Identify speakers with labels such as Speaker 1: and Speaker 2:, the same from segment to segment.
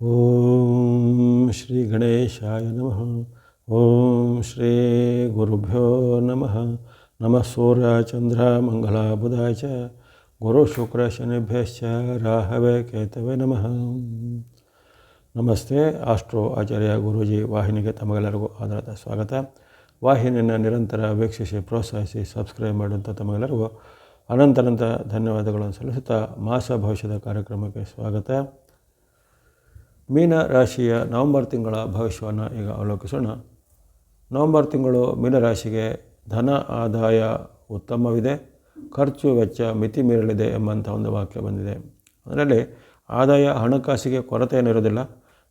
Speaker 1: ಓಂ ಶ್ರೀ ಗಣೇಶಾಯ ನಮಃ ಓಂ ಶ್ರೀ ಗುರುಭ್ಯೋ ನಮಃ ನಮಃ ಸೂರ್ಯ ಚಂದ್ರ ಮಂಗಳ ಬುಧಾಯ ಚ ಗುರು ಶುಕ್ರ ಶನಿಭ್ಯಶ್ಚ ರಾಹವೇ ಕೇತವೇ ನಮಃ ನಮಸ್ತೆ ಆಸ್ಟ್ರೋ ಆಚಾರ್ಯ ಗುರೂಜಿ ವಾಹಿನಿಗೆ ತಮಗೆಲ್ಲರಿಗೂ ಆಧಾರದ ಸ್ವಾಗತ ವಾಹಿನಿಯನ್ನು ನಿರಂತರ ವೀಕ್ಷಿಸಿ ಪ್ರೋತ್ಸಾಹಿಸಿ ಸಬ್ಸ್ಕ್ರೈಬ್ ಮಾಡುವಂಥ ತಮಗೆಲ್ಲರಿಗೂ ಅನಂತನಂತ ಧನ್ಯವಾದಗಳನ್ನು ಸಲ್ಲಿಸುತ್ತಾ ಮಾಸ ಭವಿಷ್ಯದ ಕಾರ್ಯಕ್ರಮಕ್ಕೆ ಸ್ವಾಗತ ಮೀನ ರಾಶಿಯ ನವಂಬರ್ ತಿಂಗಳ ಭವಿಷ್ಯವನ್ನು ಈಗ ಅವಲೋಕಿಸೋಣ. ನವಂಬರ್ ತಿಂಗಳು ಮೀನರಾಶಿಗೆ ಧನ ಆದಾಯ ಉತ್ತಮವಿದೆ. ಖರ್ಚು ವೆಚ್ಚ ಮಿತಿ ಮೀರಲಿದೆ ಎಂಬಂಥ ಒಂದು ವಾಕ್ಯ ಬಂದಿದೆ. ಅದರಲ್ಲಿ ಆದಾಯ ಹಣಕಾಸಿಗೆ ಕೊರತೆ ಏನಿರೋದಿಲ್ಲ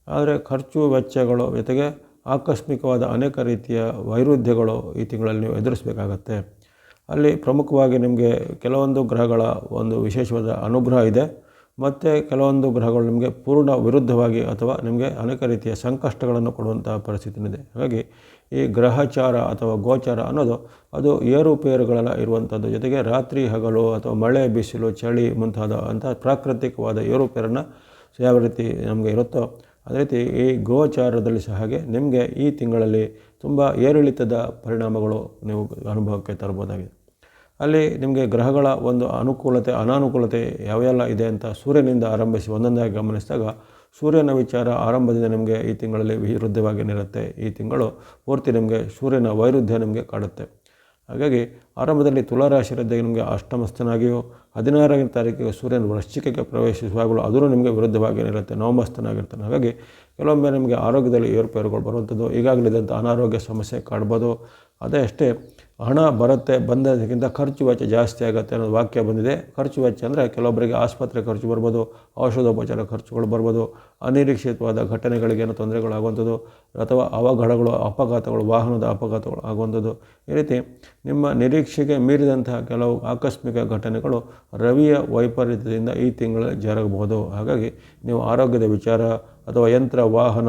Speaker 1: ಆದರೆ ಖರ್ಚು ವೆಚ್ಚಗಳು ಜೊತೆಗೆ ಆಕಸ್ಮಿಕವಾದ ಅನೇಕ ರೀತಿಯ ವೈರುಧ್ಯಗಳು ಈ ತಿಂಗಳಲ್ಲಿ ನೀವು ಎದುರಿಸಬೇಕಾಗತ್ತೆ. ಅಲ್ಲಿ ಪ್ರಮುಖವಾಗಿ ನಿಮಗೆ ಕೆಲವೊಂದು ಗ್ರಹಗಳ ಒಂದು ವಿಶೇಷವಾದ ಅನುಗ್ರಹ ಇದೆ. ಮತ್ತು ಕೆಲವೊಂದು ಗ್ರಹಗಳು ನಿಮಗೆ ಪೂರ್ಣ ವಿರುದ್ಧವಾಗಿ ಅಥವಾ ನಿಮಗೆ ಅನೇಕ ರೀತಿಯ ಸಂಕಷ್ಟಗಳನ್ನು ಕೊಡುವಂಥ ಪರಿಸ್ಥಿತಿನಿದೆ ಹಾಗಾಗಿ ಈ ಗ್ರಹಚಾರ ಅಥವಾ ಗೋಚಾರ ಅನ್ನೋದು ಅದು ಏರುಪೇರುಗಳೆಲ್ಲ ಇರುವಂಥದ್ದು ಜೊತೆಗೆ ರಾತ್ರಿ ಹಗಲು ಅಥವಾ ಮಳೆ, ಬಿಸಿಲು, ಚಳಿ ಮುಂತಾದ ಅಂಥ ಪ್ರಾಕೃತಿಕವಾದ ಏರುಪೇರನ್ನು ಯಾವ ರೀತಿ ನಮಗೆ ಇರುತ್ತೋ ಅದೇ ರೀತಿ ಈ ಗೋಚಾರದಲ್ಲಿ ಸಹ ಹಾಗೆ ನಿಮಗೆ ಈ ತಿಂಗಳಲ್ಲಿ ತುಂಬ ಏರಿಳಿತದ ಪರಿಣಾಮಗಳು ನೀವು ಅನುಭವಕ್ಕೆ ತರ್ಬೋದಾಗಿದೆ ಅಲ್ಲಿ ನಿಮಗೆ ಗ್ರಹಗಳ ಒಂದು ಅನುಕೂಲತೆ, ಅನಾನುಕೂಲತೆ ಯಾವೆಲ್ಲ ಇದೆ ಅಂತ ಸೂರ್ಯನಿಂದ ಆರಂಭಿಸಿ ಒಂದೊಂದಾಗಿ ಗಮನಿಸಿದಾಗ ಸೂರ್ಯನ ವಿಚಾರ ಆರಂಭದಿಂದ ನಿಮಗೆ ಈ ತಿಂಗಳಲ್ಲಿ ವಿರುದ್ಧವಾಗಿ ನಿರುತ್ತೆ ಈ ತಿಂಗಳು ಪೂರ್ತಿ ನಿಮಗೆ ಸೂರ್ಯನ ವೈರುಧ್ಯ ನಿಮಗೆ ಕಾಡುತ್ತೆ. ಹಾಗಾಗಿ ಆರಂಭದಲ್ಲಿ ತುಲಾರಾಶಿರದ್ದೇ ನಿಮಗೆ ಅಷ್ಟಮಸ್ಥನಾಗಿಯೂ, ಹದಿನಾರನೇ ತಾರೀಕಿಗೆ ಸೂರ್ಯನ ವೃಶ್ಚಿಕಕ್ಕೆ ಪ್ರವೇಶಿಸುವಾಗಲೂ ಅದೂ ನಿಮಗೆ ವಿರುದ್ಧವಾಗಿ ಇರುತ್ತೆ ನವಮಸ್ಥನಾಗಿರ್ತಾನೆ. ಹಾಗಾಗಿ ಕೆಲವೊಮ್ಮೆ ನಿಮಗೆ ಆರೋಗ್ಯದಲ್ಲಿ ಏರುಪೇರುಗಳು ಬರುವಂಥದ್ದು ಈಗಾಗಲಿದ್ದಂಥ ಅನಾರೋಗ್ಯ ಸಮಸ್ಯೆ ಕಾಡ್ಬೋದು ಅದೇ ಅಷ್ಟೇ, ಹಣ ಬರುತ್ತೆ, ಬಂದದಕ್ಕಿಂತ ಖರ್ಚು ವೆಚ್ಚ ಜಾಸ್ತಿ ಆಗುತ್ತೆ ಅನ್ನೋದು ವಾಕ್ಯ ಬಂದಿದೆ. ಖರ್ಚು ವೆಚ್ಚ ಅಂದರೆ ಕೆಲವೊಬ್ಬರಿಗೆ ಆಸ್ಪತ್ರೆ ಖರ್ಚು ಬರ್ಬೋದು, ಔಷಧೋಪಚಾರ ಖರ್ಚುಗಳು ಬರ್ಬೋದು, ಅನಿರೀಕ್ಷಿತವಾದ ಏನೋ ತೊಂದರೆಗಳಾಗುವಂಥದ್ದು, ಅಥವಾ ಅವಘಡಗಳು, ಅಪಘಾತಗಳು, ವಾಹನದ ಅಪಘಾತಗಳು ಆಗುವಂಥದ್ದು. ಈ ರೀತಿ ನಿಮ್ಮ ನಿರೀಕ್ಷೆಗೆ ಮೀರಿದಂತಹ ಕೆಲವು ಆಕಸ್ಮಿಕ ಘಟನೆಗಳು ರವಿಯ ವೈಪರೀತ್ಯದಿಂದ ಈ ತಿಂಗಳಲ್ಲಿ ಜರುಗಬಹುದು. ಹಾಗಾಗಿ ನೀವು ಆರೋಗ್ಯದ ವಿಚಾರ ಅಥವಾ ಯಂತ್ರ, ವಾಹನ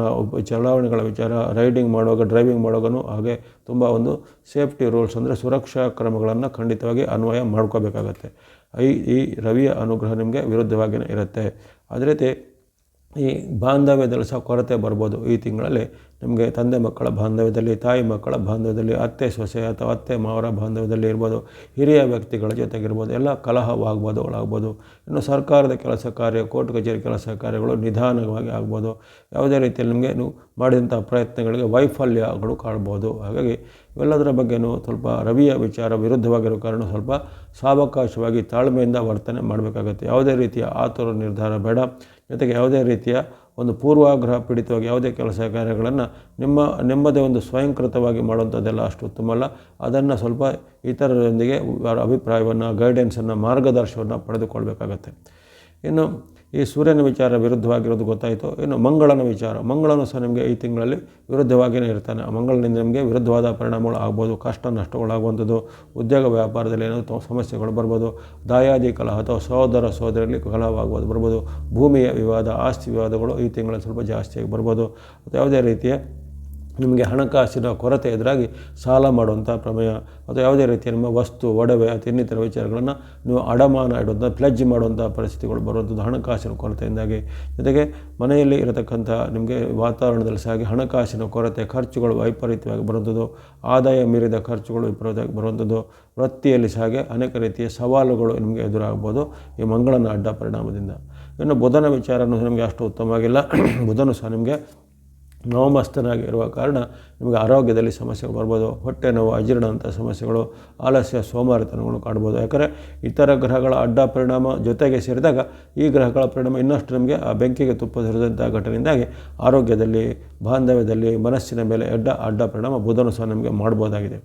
Speaker 1: ಚಲಾವಣೆಗಳ ವಿಚಾರ ರೈಡಿಂಗ್ ಮಾಡುವಾಗ ಡ್ರೈವಿಂಗ್ ಮಾಡುವಾಗೂ ಹಾಗೆ ತುಂಬ ಒಂದು ಸೇಫ್ಟಿ ರೂಲ್ಸ್ ಅಂದರೆ ಸುರಕ್ಷಾ ಕ್ರಮಗಳನ್ನು ಖಂಡಿತವಾಗಿ ಅನ್ವಯ ಮಾಡ್ಕೋಬೇಕಾಗತ್ತೆ. ಈ ಈ ರವಿಯ ಅನುಗ್ರಹ ನಿಮಗೆ ವಿರುದ್ಧವಾಗಿಯೇ ಇರುತ್ತೆ. ಅದೇ ರೀತಿ ಈ ಬಾಂಧವ್ಯದಲ್ಲಿ ಸಹ ಕೊರತೆ ಬರ್ಬೋದು ಈ ತಿಂಗಳಲ್ಲಿ. ನಿಮಗೆ ತಂದೆ ಮಕ್ಕಳ ಬಾಂಧವ್ಯದಲ್ಲಿ, ತಾಯಿ ಮಕ್ಕಳ ಬಾಂಧವ್ಯದಲ್ಲಿ, ಅತ್ತೆ, ಸೊಸೆ ಅಥವಾ ಅತ್ತೆ, ಮಾವರ ಬಾಂಧವ್ಯದಲ್ಲಿ ಇರ್ಬೋದು, ಹಿರಿಯ ವ್ಯಕ್ತಿಗಳ ಜೊತೆಗಿರ್ಬೋದು, ಎಲ್ಲ ಕಲಹವಾಗ್ಬೋದು ಒಳಾಗ್ಬೋದು ಇನ್ನು ಸರ್ಕಾರದ ಕೆಲಸ ಕಾರ್ಯ, ಕೋರ್ಟ್ ಕಚೇರಿ ಕೆಲಸ ಕಾರ್ಯಗಳು ನಿಧಾನವಾಗಿ ಆಗ್ಬೋದು. ಯಾವುದೇ ರೀತಿಯಲ್ಲಿ ನಿಮಗೆ ನೀವು ಮಾಡಿದಂಥ ಪ್ರಯತ್ನಗಳಿಗೆ ವೈಫಲ್ಯಗಳು ಕಾಣ್ಬೋದು. ಹಾಗಾಗಿ ಇವೆಲ್ಲದರ ಬಗ್ಗೆನೂ ಸ್ವಲ್ಪ ರವಿಯ ವಿಚಾರ ವಿರುದ್ಧವಾಗಿರೋ ಕಾರಣ ಸ್ವಲ್ಪ ಸಾವಕಾಶವಾಗಿ ತಾಳ್ಮೆಯಿಂದ ವರ್ತನೆ ಮಾಡಬೇಕಾಗತ್ತೆ. ಯಾವುದೇ ರೀತಿಯ ಆತುರ ನಿರ್ಧಾರ ಬೇಡ. ಜೊತೆಗೆ ಯಾವುದೇ ರೀತಿಯ ಒಂದು ಪೂರ್ವಾಗ್ರಹ ಪೀಡಿತವಾಗಿ ಯಾವುದೇ ಕೆಲಸ ಕಾರ್ಯಗಳನ್ನು ನಿಮ್ಮ ನಿಮ್ಮದೇ ಒಂದು ಸ್ವಯಂಕೃತವಾಗಿ ಮಾಡುವಂಥದ್ದೆಲ್ಲ ಅಷ್ಟು ಉತ್ತಮ ಅಲ್ಲ. ಅದನ್ನು ಸ್ವಲ್ಪ ಇತರರೊಂದಿಗೆ ಅಭಿಪ್ರಾಯವನ್ನು ಗೈಡೆನ್ಸನ್ನು ಮಾರ್ಗದರ್ಶನವನ್ನು ಪಡೆದುಕೊಳ್ಬೇಕಾಗತ್ತೆ. ಇನ್ನು ಈ ಸೂರ್ಯನ ವಿಚಾರ ವಿರುದ್ಧವಾಗಿರೋದು ಗೊತ್ತಾಯಿತು. ಇನ್ನು ಮಂಗಳನ ವಿಚಾರ, ಮಂಗಳನು ಸಹ ನಿಮಗೆ ಈ ತಿಂಗಳಲ್ಲಿ ವಿರುದ್ಧವಾಗಿಯೇ ಇರ್ತಾನೆ. ಆ ಮಂಗಳನಿಂದ ನಿಮಗೆ ವಿರುದ್ಧವಾದ ಪರಿಣಾಮಗಳು ಆಗ್ಬೋದು, ಕಷ್ಟ ನಷ್ಟಗಳಾಗುವಂಥದ್ದು ಉದ್ಯೋಗ ವ್ಯಾಪಾರದಲ್ಲಿ ಏನೋ ಸಮಸ್ಯೆಗಳು ಬರ್ಬೋದು, ದಾಯಾದಿ ಕಲಹ ಅಥವಾ ಸಹೋದರ ಸಹೋದರಿಯಲ್ಲಿ ಕಲಹವಾಗ್ಬೋದು ಬರ್ಬೋದು, ಭೂಮಿಯ ವಿವಾದ, ಆಸ್ತಿ ವಿವಾದಗಳು ಈ ತಿಂಗಳಲ್ಲಿ ಸ್ವಲ್ಪ ಜಾಸ್ತಿಯಾಗಿ ಬರ್ಬೋದು. ಯಾವುದೇ ರೀತಿಯ ನಿಮಗೆ ಹಣಕಾಸಿನ ಕೊರತೆ ಎದುರಾಗಿ ಸಾಲ ಮಾಡುವಂಥ ಪ್ರಮೇಯ ಅಥವಾ ಯಾವುದೇ ರೀತಿಯ ನಿಮ್ಮ ವಸ್ತು, ಒಡವೆ ಅಥವಾ ಇನ್ನಿತರ ವಿಚಾರಗಳನ್ನು ನೀವು ಅಡಮಾನ ಇಡುವಂಥ ಪ್ಲಜ್ ಮಾಡುವಂಥ ಪರಿಸ್ಥಿತಿಗಳು ಬರುವಂಥದ್ದು ಹಣಕಾಸಿನ ಕೊರತೆಯಿಂದಾಗಿ. ಜೊತೆಗೆ ಮನೆಯಲ್ಲಿ ಇರತಕ್ಕಂಥ ನಿಮಗೆ ವಾತಾವರಣದಲ್ಲಿ ಸಹ ಹಣಕಾಸಿನ ಕೊರತೆ, ಖರ್ಚುಗಳು ವೈಪರೀತ್ಯವಾಗಿ ಬರುವಂಥದ್ದು ಆದಾಯ ಮೀರಿದ ಖರ್ಚುಗಳು ವಿಪರೀತವಾಗಿ ಬರುವಂಥದ್ದು ವೃತ್ತಿಯಲ್ಲಿ ಸಹ ಅನೇಕ ರೀತಿಯ ಸವಾಲುಗಳು ನಿಮಗೆ ಎದುರಾಗ್ಬೋದು ಈ ಮಂಗಳನ ಅಡ್ಡ ಪರಿಣಾಮದಿಂದ. ಇನ್ನು ಬುಧನ ವಿಚಾರನೂ ನಿಮಗೆ ಅಷ್ಟು ಉತ್ತಮವಾಗಿಲ್ಲ. ಬುಧನು ಸಹ ನಿಮಗೆ ನವಮಸ್ತನಾಗಿರುವ ಕಾರಣ ನಿಮಗೆ ಆರೋಗ್ಯದಲ್ಲಿ ಸಮಸ್ಯೆಗಳು ಬರ್ಬೋದು, ಹೊಟ್ಟೆ ನೋವು ಅಜೀರ್ಣ ಅಂಥ ಸಮಸ್ಯೆಗಳು, ಆಲಸ್ಯ ಸೋಮಾರಿತನಗಳು ಕಾಣ್ಬೋದು. ಯಾಕಂದರೆ ಇತರ ಗ್ರಹಗಳ ಅಡ್ಡ ಪರಿಣಾಮ ಜೊತೆಗೆ ಸೇರಿದಾಗ ಈ ಗ್ರಹಗಳ ಪರಿಣಾಮ ಇನ್ನಷ್ಟು ನಮಗೆ ಆ ಬೆಂಕಿಗೆ ತುಪ್ಪ ಸುರಿದಂಥ ಘಟನೆಯಿಂದಾಗಿ ಆರೋಗ್ಯದಲ್ಲಿ, ಬಾಂಧವ್ಯದಲ್ಲಿ, ಮನಸ್ಸಿನ ಮೇಲೆ ಅಡ್ಡ ಅಡ್ಡ ಪರಿಣಾಮ ಬುಧನು ಸಹ ನಮಗೆ ಮಾಡ್ಬೋದಾಗಿದೆ.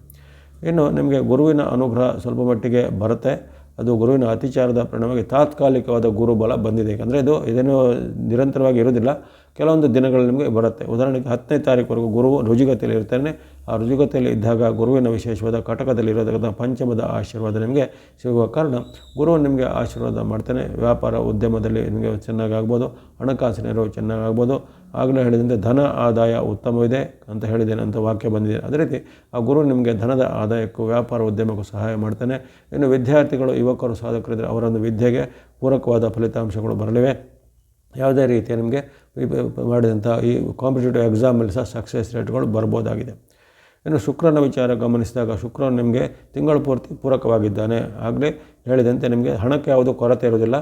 Speaker 1: ಇನ್ನು ನಿಮಗೆ ಗುರುವಿನ ಅನುಗ್ರಹ ಸ್ವಲ್ಪ ಮಟ್ಟಿಗೆ ಬರುತ್ತೆ. ಅದು ಗುರುವಿನ ಅತಿಚಾರದ ಪರಿಣಾಮವಾಗಿ ತಾತ್ಕಾಲಿಕವಾದ ಗುರುಬಲ ಬಂದಿದೆ. ಯಾಕಂದರೆ ಇದು ಇದೇನು ನಿರಂತರವಾಗಿ ಇರೋದಿಲ್ಲ ಕೆಲವೊಂದು ದಿನಗಳು ನಿಮಗೆ ಬರುತ್ತೆ. ಉದಾಹರಣೆಗೆ ಹತ್ತನೇ ತಾರೀಕುವರೆಗೂ ಗುರು ರುಜುಗತಿಯಲ್ಲಿ ಇರ್ತಾನೆ. ಆ ರುಜುಗತಿಯಲ್ಲಿ ಇದ್ದಾಗ ಗುರುವಿನ ವಿಶೇಷವಾದ ಕಟಕದಲ್ಲಿ ಇರೋದಕ್ಕಿಂತ ಪಂಚಮದ ಆಶೀರ್ವಾದ ನಿಮಗೆ ಸಿಗುವ ಕಾರಣ ಗುರು ನಿಮಗೆ ಆಶೀರ್ವಾದ ಮಾಡ್ತಾನೆ. ವ್ಯಾಪಾರ ಉದ್ಯಮದಲ್ಲಿ ನಿಮಗೆ ಚೆನ್ನಾಗಿ ಆಗ್ಬೋದು ಹಣಕಾಸಿನ ನೆರವು ಚೆನ್ನಾಗಿ ಆಗ್ಬೋದು ಆಗಲೇ ಹೇಳಿದಂತೆ ಧನ ಆದಾಯ ಉತ್ತಮವಿದೆ ಅಂತ ಹೇಳಿದ್ದೇನೆ, ಅಂತ ವಾಕ್ಯ ಬಂದಿದೆ. ಅದೇ ರೀತಿ ಆ ಗುರು ನಿಮಗೆ ಧನದ ಆದಾಯಕ್ಕೂ ವ್ಯಾಪಾರ ಉದ್ಯಮಕ್ಕೂ ಸಹಾಯ ಮಾಡ್ತಾನೆ. ಇನ್ನು ವಿದ್ಯಾರ್ಥಿಗಳು, ಯುವಕರು ಸಾಧಕರಿದ್ದರೆ ಅವರೊಂದು ವಿದ್ಯೆಗೆ ಪೂರಕವಾದ ಫಲಿತಾಂಶಗಳು ಬರಲಿವೆ. ಯಾವುದೇ ರೀತಿಯ ನಿಮಗೆ ಮಾಡಿದಂಥ ಈ ಕಾಂಪಿಟೇಟಿವ್ ಎಕ್ಸಾಮಲ್ಲಿ ಸಹ ಸಕ್ಸಸ್ ರೇಟ್ಗಳು ಬರ್ಬೋದಾಗಿದೆ. ಇನ್ನು ಶುಕ್ರನ ವಿಚಾರ ಗಮನಿಸಿದಾಗ ಶುಕ್ರ ನಿಮಗೆ ತಿಂಗಳ ಪೂರ್ತಿ ಪೂರಕವಾಗಿದ್ದಾನೆ. ಆಗಲೇ ಹೇಳಿದಂತೆ ನಿಮಗೆ ಹಣಕ್ಕೆ ಯಾವುದೂ ಕೊರತೆ ಇರೋದಿಲ್ಲ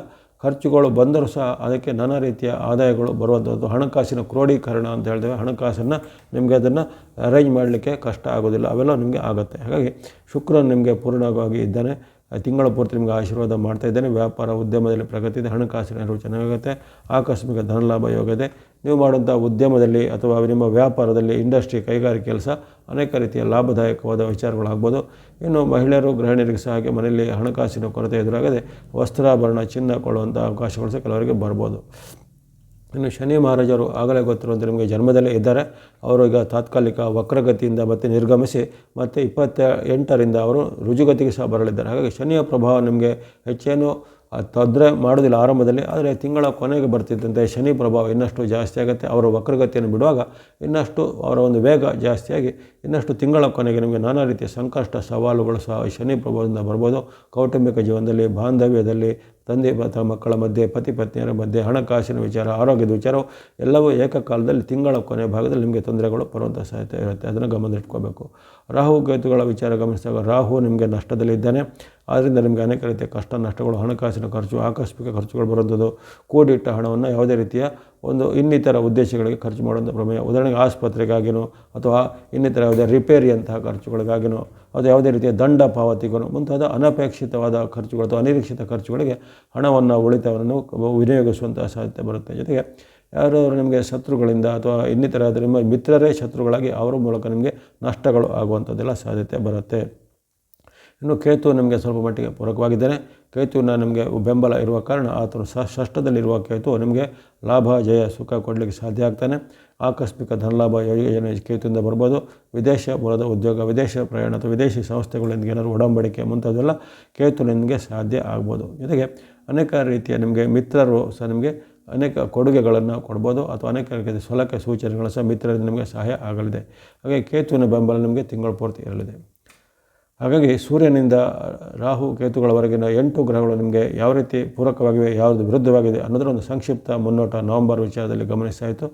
Speaker 1: ಖರ್ಚುಗಳು ಬಂದರೂ ಸಹ ಅದಕ್ಕೆ ನಾನಾ ರೀತಿಯ ಆದಾಯಗಳು ಬರುವಂಥದ್ದು. ಹಣಕಾಸಿನ ಕ್ರೋಢೀಕರಣ ಅಂತ ಹೇಳ್ತೇವೆ. ಹಣಕಾಸನ್ನು ನಿಮಗೆ ಅದನ್ನು ಅರೇಂಜ್ ಮಾಡಲಿಕ್ಕೆ ಕಷ್ಟ ಆಗೋದಿಲ್ಲ ಅವೆಲ್ಲ ನಿಮಗೆ ಆಗುತ್ತೆ. ಹಾಗಾಗಿ ಶುಕ್ರನ್ ನಿಮಗೆ ಪೂರ್ಣವಾಗಿ ಇದ್ದಾನೆ. ತಿಂಗಳ ಪೂರ್ತಿ ನಿಮಗೆ ಆಶೀರ್ವಾದ ಮಾಡ್ತಾ ಇದ್ದೇನೆ. ವ್ಯಾಪಾರ ಉದ್ಯಮದಲ್ಲಿ ಪ್ರಗತಿ ಇದೆ ಹಣಕಾಸಿನ ನೆರವು ಚೆನ್ನಾಗುತ್ತೆ ಆಕಸ್ಮಿಕ ಧನಲಾಭ ಯೋಗ ಇದೆ ನೀವು ಮಾಡುವಂಥ ಉದ್ಯಮದಲ್ಲಿ ಅಥವಾ ನಿಮ್ಮ ವ್ಯಾಪಾರದಲ್ಲಿ ಇಂಡಸ್ಟ್ರಿ ಕೈಗಾರಿಕೆ ಕೆಲಸ ಅನೇಕ ರೀತಿಯ ಲಾಭದಾಯಕವಾದ ವಿಚಾರಗಳಾಗ್ಬೋದು. ಇನ್ನು ಮಹಿಳೆಯರು, ಗೃಹಿಣಿಯರಿಗೆ ಸಹ ಹಾಗೆ ಮನೆಯಲ್ಲಿ ಹಣಕಾಸಿನ ಕೊರತೆ ಎದುರಾಗದೆ ವಸ್ತ್ರಾಭರಣ ಚಿನ್ನ ಕೊಳ್ಳುವಂಥ ಅವಕಾಶಗಳು ಸಹ ಕೆಲವರಿಗೆ ಬರ್ಬೋದು. ಇನ್ನು ಶನಿ ಮಹಾರಾಜರು ಆಗಲೇ ಗೊತ್ತಿರುವಂತೆ ನಿಮಗೆ ಜನ್ಮದಲ್ಲೇ ಇದ್ದಾರೆ. ಅವರು ಈಗ ತಾತ್ಕಾಲಿಕ ವಕ್ರಗತಿಯಿಂದ ಮತ್ತೆ ನಿರ್ಗಮಿಸಿ ಮತ್ತು ಇಪ್ಪತ್ತ ಎಂಟರಿಂದ ಅವರು ರುಜುಗತಿಗೆ ಸಹ ಬರಲಿದ್ದಾರೆ. ಹಾಗಾಗಿ ಶನಿಯ ಪ್ರಭಾವ ನಿಮಗೆ ಹೆಚ್ಚೇನು ತೊಂದರೆ ಮಾಡೋದಿಲ್ಲ ಆರಂಭದಲ್ಲಿ. ಆದರೆ ತಿಂಗಳ ಕೊನೆಗೆ ಬರ್ತಿದ್ದಂತೆ ಶನಿ ಪ್ರಭಾವ ಇನ್ನಷ್ಟು ಜಾಸ್ತಿ ಆಗುತ್ತೆ. ಅವರ ವಕ್ರಗತಿಯನ್ನು ಬಿಡುವಾಗ ಇನ್ನಷ್ಟು ಅವರ ಒಂದು ವೇಗ ಜಾಸ್ತಿಯಾಗಿ ಇನ್ನಷ್ಟು ತಿಂಗಳ ಕೊನೆಗೆ ನಿಮಗೆ ನಾನಾ ರೀತಿಯ ಸಂಕಷ್ಟ ಸವಾಲುಗಳು ಸಹ ಶನಿ ಪ್ರಭಾವದಿಂದ ಬರ್ಬೋದು. ಕೌಟುಂಬಿಕ ಜೀವನದಲ್ಲಿ, ಬಾಂಧವ್ಯದಲ್ಲಿ ತಂದೆ ಅಥವಾ ಮಕ್ಕಳ ಮಧ್ಯೆ, ಪತಿ ಪತ್ನಿಯರ ಮಧ್ಯೆ, ಹಣಕಾಸಿನ ವಿಚಾರ, ಆರೋಗ್ಯದ ವಿಚಾರವು ಎಲ್ಲವೂ ಏಕಕಾಲದಲ್ಲಿ ತಿಂಗಳ ಕೊನೆ ಭಾಗದಲ್ಲಿ ನಿಮಗೆ ತೊಂದರೆಗಳು ಬರುವಂಥ ಸಾಧ್ಯತೆ ಇರುತ್ತೆ. ಅದನ್ನು ಗಮನದಲ್ಲಿಟ್ಕೋಬೇಕು. ರಾಹು ಕೇತುಗಳ ವಿಚಾರ ಗಮನಿಸಿದಾಗ ರಾಹು ನಿಮಗೆ ನಷ್ಟದಲ್ಲಿದ್ದಾನೆ ಆದ್ದರಿಂದ ನಿಮಗೆ ಅನೇಕ ರೀತಿಯ ಕಷ್ಟ, ನಷ್ಟಗಳು, ಹಣಕಾಸಿನ ಖರ್ಚು, ಆಕಸ್ಮಿಕ ಖರ್ಚುಗಳು ಬರುವಂಥದ್ದು. ಕೂಡಿಟ್ಟ ಹಣವನ್ನು ಯಾವುದೇ ರೀತಿಯ ಒಂದು ಇನ್ನಿತರ ಉದ್ದೇಶಗಳಿಗೆ ಖರ್ಚು ಮಾಡುವಂಥ ಪ್ರಮೇಯ, ಉದಾಹರಣೆಗೆ ಆಸ್ಪತ್ರೆಗಾಗಿನೋ ಅಥವಾ ಇನ್ನಿತರ ಯಾವುದೇ ರಿಪೇರಿಯಂತಹ ಖರ್ಚುಗಳಿಗಾಗಿನೋ ಅದು ಯಾವುದೇ ರೀತಿಯ ದಂಡ ಪಾವತಿಗೂ ಮುಂತಾದ ಅನಪೇಕ್ಷಿತವಾದ ಖರ್ಚುಗಳು ಅಥವಾ ಅನಿರೀಕ್ಷಿತ ಖರ್ಚುಗಳಿಗೆ ಹಣವನ್ನು, ಉಳಿತಾಯವನ್ನು ವಿನಿಯೋಗಿಸುವಂತಹ ಸಾಧ್ಯತೆ ಬರುತ್ತೆ. ಜೊತೆಗೆ ಯಾರಾದರೂ ನಿಮಗೆ ಶತ್ರುಗಳಿಂದ ಅಥವಾ ಇನ್ನಿತರ ನಿಮ್ಮ ಮಿತ್ರರೇ ಶತ್ರುಗಳಾಗಿ ಅವರ ಮೂಲಕ ನಿಮಗೆ ನಷ್ಟಗಳು ಆಗುವಂಥದ್ದೆಲ್ಲ ಸಾಧ್ಯತೆ ಬರುತ್ತೆ. ಇನ್ನು ಕೇತು ನಮಗೆ ಸ್ವಲ್ಪ ಮಟ್ಟಿಗೆ ಪೂರಕವಾಗಿದ್ದಾನೆ ಕೇತುವಿನ ನಮಗೆ ಬೆಂಬಲ ಇರುವ ಕಾರಣ ಆತನು ಷಷ್ಟದಲ್ಲಿರುವ ಕೇತು ನಿಮಗೆ ಲಾಭ, ಜಯ, ಸುಖ ಕೊಡಲಿಕ್ಕೆ ಸಾಧ್ಯ ಆಗ್ತಾನೆ. ಆಕಸ್ಮಿಕ ಧನಲಾಭ ಯೋಜನೆ ಕೇತುವಿಂದ ಬರ್ಬೋದು. ವಿದೇಶ ಮೂಲದ ಉದ್ಯೋಗ, ವಿದೇಶ ಪ್ರಯಾಣ ಅಥವಾ ವಿದೇಶಿ ಸಂಸ್ಥೆಗಳೊಂದಿಗೆ ಏನಾದರೂ ಒಡಂಬಡಿಕೆ ಮುಂತಾದೆಲ್ಲ ಕೇತು ನಿಮಗೆ ಸಾಧ್ಯ ಆಗ್ಬೋದು. ಜೊತೆಗೆ ಅನೇಕ ರೀತಿಯ ನಿಮಗೆ ಮಿತ್ರರು ಸಹ ನಿಮಗೆ ಅನೇಕ ಕೊಡುಗೆಗಳನ್ನು ಕೊಡ್ಬೋದು ಅಥವಾ ಅನೇಕ ರೀತಿಯ ಸಲಹೆ ಸೂಚನೆಗಳು ಸಹ ಮಿತ್ರರಿಂದ ನಿಮಗೆ ಸಹಾಯ ಆಗಲಿದೆ. ಹಾಗೆ ಕೇತುವಿನ ಬೆಂಬಲ ನಿಮಗೆ ತಿಂಗಳ ಪೂರ್ತಿ ಇರಲಿದೆ. ಹಾಗಾಗಿ ಸೂರ್ಯನಿಂದ ರಾಹು ಕೇತುಗಳವರೆಗಿನ ಎಂಟು ಗ್ರಹಗಳು ನಿಮಗೆ ಯಾವ ರೀತಿ ಪೂರಕವಾಗಿವೆ, ಯಾವುದು ವಿರುದ್ಧವಾಗಿದೆ ಅನ್ನೋದರ ಒಂದು ಸಂಕ್ಷಿಪ್ತ ಮುನ್ನೋಟ ನವಂಬರ್ ವಿಚಾರದಲ್ಲಿ ಗಮನಿಸ್ತಾಯಿತು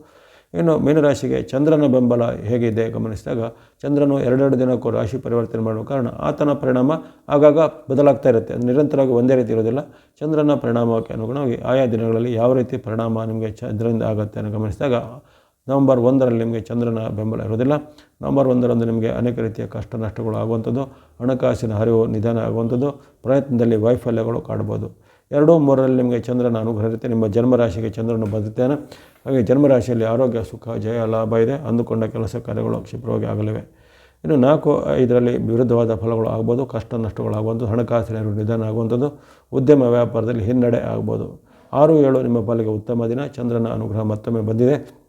Speaker 1: ಇನ್ನು ಮೀನರಾಶಿಗೆ ಚಂದ್ರನ ಬೆಂಬಲ ಹೇಗಿದೆ ಗಮನಿಸಿದಾಗ ಚಂದ್ರನು ಎರಡೆರಡು ದಿನಕ್ಕೂ ರಾಶಿ ಪರಿವರ್ತನೆ ಮಾಡುವ ಕಾರಣ ಆತನ ಪರಿಣಾಮ ಆಗಾಗ ಬದಲಾಗ್ತಾ ಇರುತ್ತೆ. ಅದು ನಿರಂತರವಾಗಿ ಒಂದೇ ರೀತಿ ಇರೋದಿಲ್ಲ. ಚಂದ್ರನ ಪರಿಣಾಮಕ್ಕೆ ಅನುಗುಣವಾಗಿ ಆಯಾ ದಿನಗಳಲ್ಲಿ ಯಾವ ರೀತಿ ಪರಿಣಾಮ ನಿಮಗೆ ಚಂದ್ರನಿಂದ ಆಗುತ್ತೆ ಅನ್ನೋ ಗಮನಿಸಿದಾಗ ನವಂಬರ್ ಒಂದರಲ್ಲಿ ನಿಮಗೆ ಚಂದ್ರನ ಬೆಂಬಲ ಇರೋದಿಲ್ಲ ನವಂಬರ್ ಒಂದರಂದು ನಿಮಗೆ ಅನೇಕ ರೀತಿಯ ಕಷ್ಟ ನಷ್ಟಗಳು ಆಗುವಂಥದ್ದು, ಹಣಕಾಸಿನ ಹರಿವು ನಿಧಾನ ಆಗುವಂಥದ್ದು, ಪ್ರಯತ್ನದಲ್ಲಿ ವೈಫಲ್ಯಗಳು ಕಾಡ್ಬೋದು. ಎರಡೂ, ಮೂರರಲ್ಲಿ ನಿಮಗೆ ಚಂದ್ರನ ಅನುಗ್ರಹ ಇರುತ್ತೆ. ನಿಮ್ಮ ಜನ್ಮರಾಶಿಗೆ ಚಂದ್ರನ ಬಂದಿದ್ದೇನೆ. ಹಾಗೆ ಜನ್ಮರಾಶಿಯಲ್ಲಿ ಆರೋಗ್ಯ, ಸುಖ, ಜಯ, ಲಾಭ ಇದೆ. ಅಂದುಕೊಂಡ ಕೆಲಸ ಕಾರ್ಯಗಳು ಕ್ಷಿಪ್ರವಾಗಿ ಆಗಲಿವೆ. ಇನ್ನು ನಾಲ್ಕು ಇದರಲ್ಲಿ ವಿರುದ್ಧವಾದ ಫಲಗಳು ಆಗ್ಬೋದು. ಕಷ್ಟ ನಷ್ಟಗಳು ಆಗುವಂಥದ್ದು, ಹಣಕಾಸಿನ ನಿಧಾನ ಆಗುವಂಥದ್ದು, ಉದ್ಯಮ ವ್ಯಾಪಾರದಲ್ಲಿ ಹಿನ್ನಡೆ ಆಗ್ಬೋದು. ಆರು, ಏಳು ನಿಮ್ಮ ಪಾಲಿಗೆ ಉತ್ತಮ ದಿನ. ಚಂದ್ರನ ಅನುಗ್ರಹ ಮತ್ತೊಮ್ಮೆ ಬಂದಿದೆ.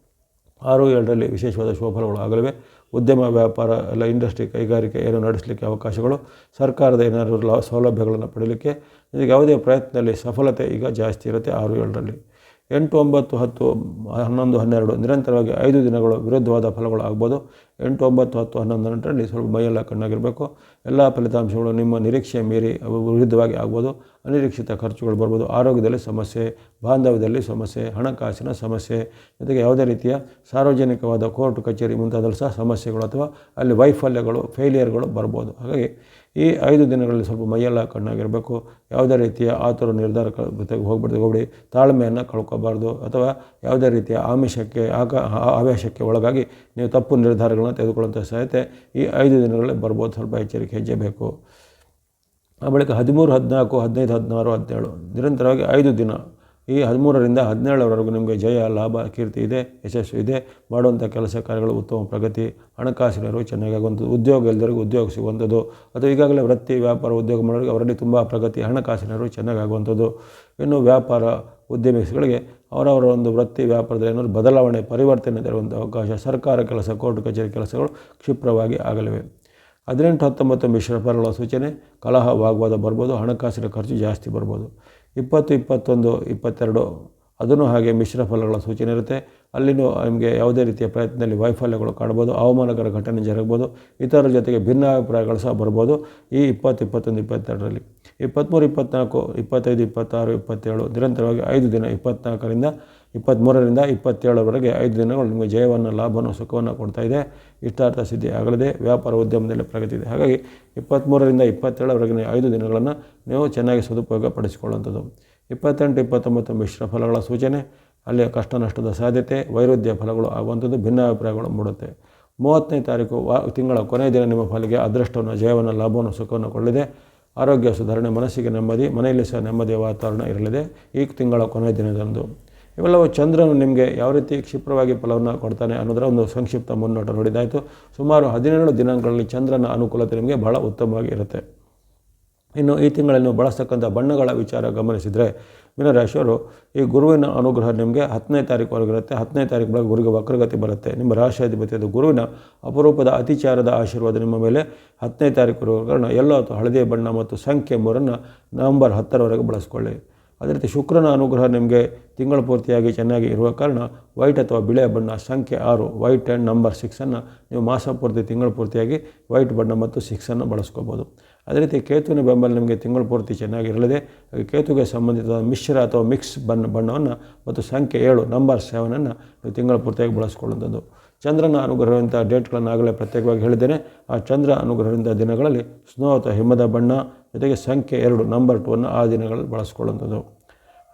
Speaker 1: ಆರು ಏಳರಲ್ಲಿ ವಿಶೇಷವಾದ ಶುಭಫಲಗಳು ಆಗಲಿವೆ ಉದ್ಯಮ, ವ್ಯಾಪಾರ, ಎಲ್ಲ ಇಂಡಸ್ಟ್ರಿ ಕೈಗಾರಿಕೆ ಏನು ನಡೆಸಲಿಕ್ಕೆ ಅವಕಾಶಗಳು, ಸರ್ಕಾರದ ಏನಾದರೂ ಲಾ, ಸೌಲಭ್ಯಗಳನ್ನು ಪಡೀಲಿಕ್ಕೆ ಇದಕ್ಕೆ ಯಾವುದೇ ಪ್ರಯತ್ನದಲ್ಲಿ ಸಫಲತೆ ಈಗ ಜಾಸ್ತಿ ಇರುತ್ತೆ. ಆರು ಏಳರಲ್ಲಿ ಎಂಟು, ಒಂಬತ್ತು, ಹತ್ತು, ಹನ್ನೊಂದು, ಹನ್ನೆರಡು ನಿರಂತರವಾಗಿ ಐದು ದಿನಗಳು ವಿರುದ್ಧವಾದ ಫಲಗಳು ಆಗ್ಬೋದು. ಎಂಟು, ಒಂಬತ್ತು, ಹತ್ತು, ಹನ್ನೊಂದು ಹನ್ನೆರಡರಲ್ಲಿ ಸ್ವಲ್ಪ ಮೈಯೆಲ್ಲ ಕಣ್ಣಾಗಿರಬೇಕು. ಎಲ್ಲ ಫಲಿತಾಂಶಗಳು ನಿಮ್ಮ ನಿರೀಕ್ಷೆ ಮೀರಿ ವಿರುದ್ಧವಾಗಿ ಆಗ್ಬೋದು. ಅನಿರೀಕ್ಷಿತ ಖರ್ಚುಗಳು ಬರ್ಬೋದು. ಆರೋಗ್ಯದಲ್ಲಿ ಸಮಸ್ಯೆ, ಬಾಂಧವ್ಯದಲ್ಲಿ ಸಮಸ್ಯೆ, ಹಣಕಾಸಿನ ಸಮಸ್ಯೆ, ಜೊತೆಗೆ ಯಾವುದೇ ರೀತಿಯ ಸಾರ್ವಜನಿಕವಾದ ಕೋರ್ಟ್, ಕಚೇರಿ ಮುಂತಾದಲ್ಲಿ ಸಹ ಸಮಸ್ಯೆಗಳು ಅಥವಾ ಅಲ್ಲಿ ವೈಫಲ್ಯಗಳು ಫೇಲಿಯರ್ಗಳು ಬರ್ಬೋದು. ಹಾಗಾಗಿ ಈ ಐದು ದಿನಗಳಲ್ಲಿ ಸ್ವಲ್ಪ ಮೈಯೆಲ್ಲ ಕಣ್ಣಾಗಿರಬೇಕು. ಯಾವುದೇ ರೀತಿಯ ಆತುರ ನಿರ್ಧಾರ ಹೋಗ್ಬಿಡ್ದು ಹೋಗ್ಬಿಡಿ. ತಾಳ್ಮೆಯನ್ನು ಕಳ್ಕೊಬಾರ್ದು. ಅಥವಾ ಯಾವುದೇ ರೀತಿಯ ಆಮಿಷಕ್ಕೆ, ಆಗ ಆವೇಶಕ್ಕೆ ಒಳಗಾಗಿ ನೀವು ತಪ್ಪು ನಿರ್ಧಾರಗಳನ್ನು ತೆಗೆದುಕೊಳ್ಳುವಂಥ ಸಾಧ್ಯತೆ ಈ ಐದು ದಿನಗಳಲ್ಲಿ ಬರ್ಬೋದು. ಸ್ವಲ್ಪ ಎಚ್ಚರಿಕೆ ಹೆಜ್ಜೆ ಬೇಕು ಆ ಬಳಿಕ ಹದಿಮೂರು, ಹದಿನಾಲ್ಕು, ಹದಿನೈದು, ಹದಿನಾರು, ಹದಿನೇಳು. ನಿರಂತರವಾಗಿ ಐದು ದಿನ ಈ ಹದಿಮೂರರಿಂದ ಹದಿನೇಳರವರೆಗೂ ನಿಮಗೆ ಜಯ, ಲಾಭ, ಕೀರ್ತಿ ಇದೆ, ಯಶಸ್ಸು ಇದೆ. ಮಾಡುವಂಥ ಕೆಲಸ ಕಾರ್ಯಗಳು ಉತ್ತಮ ಪ್ರಗತಿ, ಹಣಕಾಸಿನ ಚೆನ್ನಾಗಿ ಚೆನ್ನಾಗಾಗುವಂಥದ್ದು ಉದ್ಯೋಗ ಎಲ್ಲರಿಗೂ ಉದ್ಯೋಗ ಸಿಗುವಂಥದ್ದು. ಅಥವಾ ಈಗಾಗಲೇ ವೃತ್ತಿ, ವ್ಯಾಪಾರ, ಉದ್ಯೋಗ ಮಾಡೋರಿಗೆ ಅವರಲ್ಲಿ ತುಂಬ ಪ್ರಗತಿ, ಹಣಕಾಸಿನ ನೆರವು ಚೆನ್ನಾಗಾಗುವಂಥದ್ದು ಇನ್ನು ವ್ಯಾಪಾರ ಉದ್ಯಮಿಗಳಿಗೆ ಅವರವರ ಒಂದು ವೃತ್ತಿ, ವ್ಯಾಪಾರದಲ್ಲಿ ಏನಾದರೂ ಬದಲಾವಣೆ, ಪರಿವರ್ತನೆ ತರುವಂಥ ಅವಕಾಶ, ಸರ್ಕಾರ ಕೆಲಸ, ಕೋರ್ಟ್ ಕಚೇರಿ ಕೆಲಸಗಳು ಕ್ಷಿಪ್ರವಾಗಿ ಆಗಲಿವೆ. ಹದಿನೆಂಟು ಹತ್ತೊಂಬತ್ತು ಮಿಶ್ರ ಪರಗಳ ಸೂಚನೆ, ಕಲಹ, ವಾಗ್ವಾದ ಬರ್ಬೋದು, ಹಣಕಾಸಿನ ಖರ್ಚು ಜಾಸ್ತಿ ಬರ್ಬೋದು. ಇಪ್ಪತ್ತು, ಇಪ್ಪತ್ತೊಂದು, ಇಪ್ಪತ್ತೆರಡು. ಅದನ್ನು ಹಾಗೆ ಮಿಶ್ರ ಫಲಗಳ ಸೂಚನೆ ಇರುತ್ತೆ. ಅಲ್ಲಿನೂ ನಿಮಗೆ ಯಾವುದೇ ರೀತಿಯ ಪ್ರಯತ್ನದಲ್ಲಿ ವೈಫಲ್ಯಗಳು ಕಾಣ್ಬೋದು, ಅವಮಾನಕರ ಘಟನೆ ಜರುಗ್ಬೋದು ಇತರರ ಜೊತೆಗೆ ಭಿನ್ನಾಭಿಪ್ರಾಯಗಳು ಸಹ ಬರ್ಬೋದು ಈ ಇಪ್ಪತ್ತು, ಇಪ್ಪತ್ತೊಂದು, ಇಪ್ಪತ್ತೆರಡರಲ್ಲಿ ಇಪ್ಪತ್ತ್ಮೂರು, ಇಪ್ಪತ್ತ್ನಾಲ್ಕು, ಇಪ್ಪತ್ತೈದು, ಇಪ್ಪತ್ತಾರು, ಇಪ್ಪತ್ತೇಳು, ನಿರಂತರವಾಗಿ ಐದು ದಿನ ಇಪ್ಪತ್ತ್ನಾಲ್ಕರಿಂದ ಇಪ್ಪತ್ತ್ಮೂರರಿಂದ ಇಪ್ಪತ್ತೇಳರವರೆಗೆ ಐದು ದಿನಗಳು ನಿಮಗೆ ಜಯವನ್ನು, ಲಾಭವನ್ನು, ಸುಖವನ್ನು ಕೊಡ್ತಾ ಇದೆ. ಇಷ್ಟಾರ್ಥ ಸಿದ್ಧಿ ಆಗಲಿದೆ. ವ್ಯಾಪಾರ ಉದ್ಯಮದಲ್ಲಿ ಪ್ರಗತಿ ಇದೆ. ಹಾಗಾಗಿ ಇಪ್ಪತ್ತ್ಮೂರರಿಂದ ಇಪ್ಪತ್ತೇಳರವರೆಗಿನ ಐದು ದಿನಗಳನ್ನು ನೀವು ಚೆನ್ನಾಗಿ ಸದುಪಯೋಗ ಪಡಿಸಿಕೊಳ್ಳುವಂಥದ್ದು ಇಪ್ಪತ್ತೆಂಟು, ಇಪ್ಪತ್ತೊಂಬತ್ತು ಮಿಶ್ರ ಫಲಗಳ ಸೂಚನೆ. ಅಲ್ಲಿ ಕಷ್ಟ, ನಷ್ಟದ ಸಾಧ್ಯತೆ, ವೈರುಧ್ಯ ಫಲಗಳು ಆಗುವಂಥದ್ದು ಭಿನ್ನಾಭಿಪ್ರಾಯಗಳು ಮೂಡುತ್ತೆ. ಮೂವತ್ತನೇ ತಾರೀಕು ವಾ, ತಿಂಗಳ ಕೊನೆಯ ದಿನ ನಿಮ್ಮ ಫಲಿಗೆ ಅದೃಷ್ಟವನ್ನು, ಜಯವನ್ನು, ಲಾಭವನ್ನು, ಸುಖವನ್ನು ಕೊಳ್ಳಿದೆ ಆರೋಗ್ಯ ಸುಧಾರಣೆ, ಮನಸ್ಸಿಗೆ ನೆಮ್ಮದಿ, ಮನೆಯಲ್ಲಿ ಸಹ ನೆಮ್ಮದಿಯ ವಾತಾವರಣ ಇರಲಿದೆ. ಈ ತಿಂಗಳ ಕೊನೆಯ ದಿನದಂದು ಇವೆಲ್ಲವೂ ಚಂದ್ರನು ನಿಮಗೆ ಯಾವ ರೀತಿ ಕ್ಷಿಪ್ರವಾಗಿ ಫಲವನ್ನು ಕೊಡ್ತಾನೆ ಅನ್ನೋದರ ಒಂದು ಸಂಕ್ಷಿಪ್ತ ಮುನ್ನೋಟ ನೋಡಿದಾಯಿತು ಸುಮಾರು ಹದಿನೇಳು ದಿನಗಳಲ್ಲಿ ಚಂದ್ರನ ಅನುಕೂಲತೆ ನಿಮಗೆ ಬಹಳ ಉತ್ತಮವಾಗಿ ಇರುತ್ತೆ. ಇನ್ನು ಈ ತಿಂಗಳಲ್ಲಿ ನೀವು ಬಳಸ್ತಕ್ಕಂಥ ಬಣ್ಣಗಳ ವಿಚಾರ ಗಮನಿಸಿದರೆ, ಮೀನರಾಶಿಯವರು ಈ ಗುರುವಿನ ಅನುಗ್ರಹ ನಿಮಗೆ ಹತ್ತನೇ ತಾರೀಕು ಇರುತ್ತೆ. ಹತ್ತನೇ ತಾರೀಕು ಬಳಿಕ ಗುರುಗೆ ವಕ್ರಗತಿ ಬರುತ್ತೆ. ನಿಮ್ಮ ರಾಶಿಯಾಧಿಪತಿಯಾದ ಗುರುವಿನ ಅಪರೂಪದ ಅತಿಚಾರದ ಆಶೀರ್ವಾದ ನಿಮ್ಮ ಮೇಲೆ ಹತ್ತನೇ ತಾರೀಕು ಎಲ್ಲೋ ಅಥವಾ ಹಳದಿ ಬಣ್ಣ ಮತ್ತು ಸಂಖ್ಯೆ ಮೂರನ್ನು ನವಂಬರ್ ಹತ್ತರವರೆಗೆ ಬಳಸ್ಕೊಳ್ಳಿ. ಅದೇ ರೀತಿ ಶುಕ್ರನ ಅನುಗ್ರಹ ನಿಮಗೆ ತಿಂಗಳ ಪೂರ್ತಿಯಾಗಿ ಚೆನ್ನಾಗಿ ಇರುವ ಕಾರಣ ವೈಟ್ ಅಥವಾ ಬಿಳೆ ಬಣ್ಣ ಸಂಖ್ಯೆ ಆರು, ವೈಟ್ ಆ್ಯಂಡ್ ನಂಬರ್ ಸಿಕ್ಸನ್ನು ನೀವು ಮಾಸ ಪೂರ್ತಿ, ತಿಂಗಳ ಪೂರ್ತಿಯಾಗಿ ವೈಟ್ ಬಣ್ಣ ಮತ್ತು ಸಿಕ್ಸನ್ನು ಬಳಸ್ಕೋಬೋದು. ಅದೇ ರೀತಿ ಕೇತುವಿನ ಬೆಂಬಲ ನಿಮಗೆ ತಿಂಗಳ ಪೂರ್ತಿ ಚೆನ್ನಾಗಿರಲಿದೆ ಕೇತುಗೆ ಸಂಬಂಧಿತ ಮಿಶ್ರ ಅಥವಾ ಮಿಕ್ಸ್ ಬಣ್ಣ, ಬಣ್ಣವನ್ನು ಮತ್ತು ಸಂಖ್ಯೆ ಏಳು, ನಂಬರ್ ಸೆವೆನನ್ನು ನೀವು ತಿಂಗಳ ಪೂರ್ತಿಯಾಗಿ ಬಳಸ್ಕೊಳ್ಳುವಂಥದ್ದು. ಚಂದ್ರನ ಅನುಗ್ರಹದಿಂದ ಡೇಟ್ಗಳನ್ನು ಆಗಲೇ ಪ್ರತ್ಯೇಕವಾಗಿ ಹೇಳಿದ್ದೇನೆ. ಆ ಚಂದ್ರ ಅನುಗ್ರಹದಿಂದ ದಿನಗಳಲ್ಲಿ ಸ್ನೋ ಅಥವಾ ಹಿಮದ ಬಣ್ಣ, ಜೊತೆಗೆ ಸಂಖ್ಯೆ ಎರಡು, ನಂಬರ್ ಟೂವನ್ನು ಆ ದಿನಗಳಲ್ಲಿ ಬಳಸ್ಕೊಳ್ಳುವಂಥದ್ದು.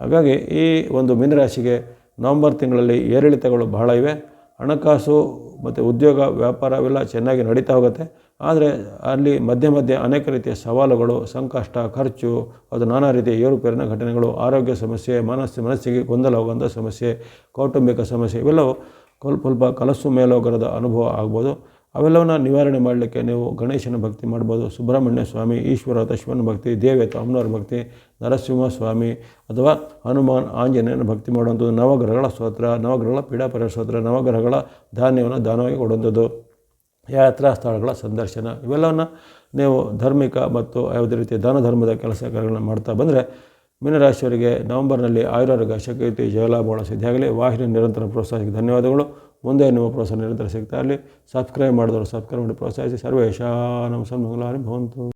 Speaker 1: ಹಾಗಾಗಿ ಈ ಒಂದು ಮೀನರಾಶಿಗೆ ನವಂಬರ್ ತಿಂಗಳಲ್ಲಿ ಏರಿಳಿತಗಳು ಬಹಳ ಇವೆ. ಹಣಕಾಸು ಮತ್ತು ಉದ್ಯೋಗ ವ್ಯಾಪಾರ ಅವೆಲ್ಲ ಚೆನ್ನಾಗಿ ನಡೀತಾ ಹೋಗುತ್ತೆ. ಆದರೆ ಅಲ್ಲಿ ಮಧ್ಯೆ ಮಧ್ಯೆ ಅನೇಕ ರೀತಿಯ ಸವಾಲುಗಳು, ಸಂಕಷ್ಟ, ಖರ್ಚು, ಅದು ನಾನಾ ರೀತಿಯ ಏರುಪೇರಿನ ಘಟನೆಗಳು, ಆರೋಗ್ಯ ಸಮಸ್ಯೆ, ಮನಸ್ಸು, ಮನಸ್ಸಿಗೆ ಗೊಂದಲ ಹೋಗುವಂಥ ಸಮಸ್ಯೆ, ಕೌಟುಂಬಿಕ ಸಮಸ್ಯೆ, ಇವೆಲ್ಲವೂ ಸ್ವಲ್ಪ ಕಲಸು ಮೇಲೋಗರದ ಅನುಭವ ಆಗ್ಬೋದು. ಅವೆಲ್ಲವನ್ನ ನಿವಾರಣೆ ಮಾಡಲಿಕ್ಕೆ ನೀವು ಗಣೇಶನ ಭಕ್ತಿ ಮಾಡ್ಬೋದು, ಸುಬ್ರಹ್ಮಣ್ಯ ಸ್ವಾಮಿ, ಈಶ್ವರ ಶಿವನ ಭಕ್ತಿ ಅಥವಾ ಅಮ್ಮನವ್ರ ಭಕ್ತಿ, ನರಸಿಂಹ ಸ್ವಾಮಿ, ಅಥವಾ ಹನುಮಾನ್ ಆಂಜನೇಯನ ಭಕ್ತಿ ಮಾಡುವಂಥದ್ದು, ನವಗ್ರಹಗಳ ಸ್ತೋತ್ರ, ನವಗ್ರಹಗಳ ಪೀಡಾಪರ ಸ್ತೋತ್ರ, ನವಗ್ರಹಗಳ ಧಾನ್ಯವನ್ನು ದಾನವಾಗಿ ಕೊಡುವಂಥದ್ದು, ಯಾತ್ರಾ ಸ್ಥಳಗಳ ಸಂದರ್ಶನ, ಇವೆಲ್ಲವನ್ನು ನೀವು ಧಾರ್ಮಿಕ ಮತ್ತು ಯಾವುದೇ ರೀತಿಯ ದಾನ ಧರ್ಮದ ಕೆಲಸ ಕಾರ್ಯಗಳನ್ನು ಮಾಡ್ತಾ ಬಂದರೆ ಮೀನರಾಶಿಯವರಿಗೆ ನವೆಂಬರ್ನಲ್ಲಿ ಆಯುರಾರೋಗ್ಯ, ಶಕ್ತಿ ಜಯಲಾಭಗಳ ಸಿದ್ಧಿಯಾಗಲಿ ವಾಹಿನಿ ನಿರಂತರ ಪ್ರೋತ್ಸಾಹಕ್ಕೆ ಧನ್ಯವಾದಗಳು. ಮುಂದೆ ನಿಮ್ಮ ಪ್ರೋತ್ಸಾಹ ನಿರಂತರ ಸಿಗ್ತಾ ಇರಲಿ. ಸಬ್ಸ್ಕ್ರೈಬ್ ಮಾಡಿದವರು ಸಬ್ಸ್ಕ್ರೈಬ್ ಮಾಡಿ ಪ್ರೋತ್ಸಾಹಿಸಿ. ಸರ್ವೇಶಾನಂ ಸನ್ಮಂಗಲಾನಿ ಭವಂತು.